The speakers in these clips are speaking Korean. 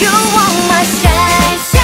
you want my sky.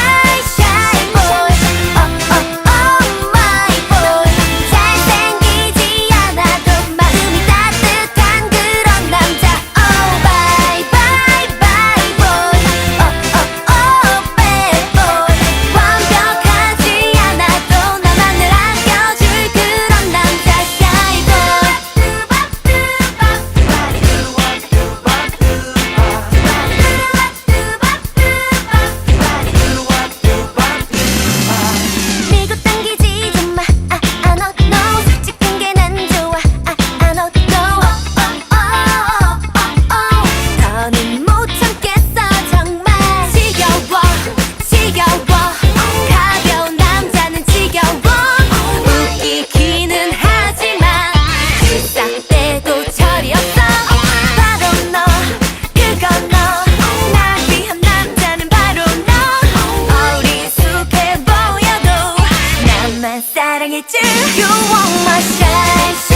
사랑했지? You want my sunshine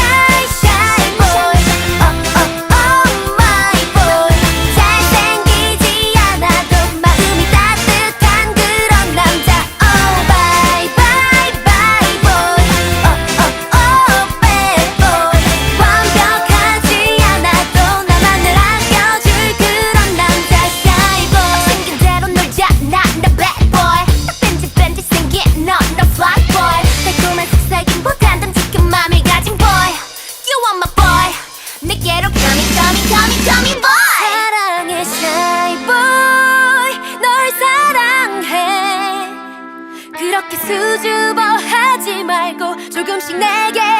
그대로 Come in, come in, come in, come in, boy 사랑해, shy boy 널 사랑해 그렇게 수줍어 하지 말고 조금씩 내게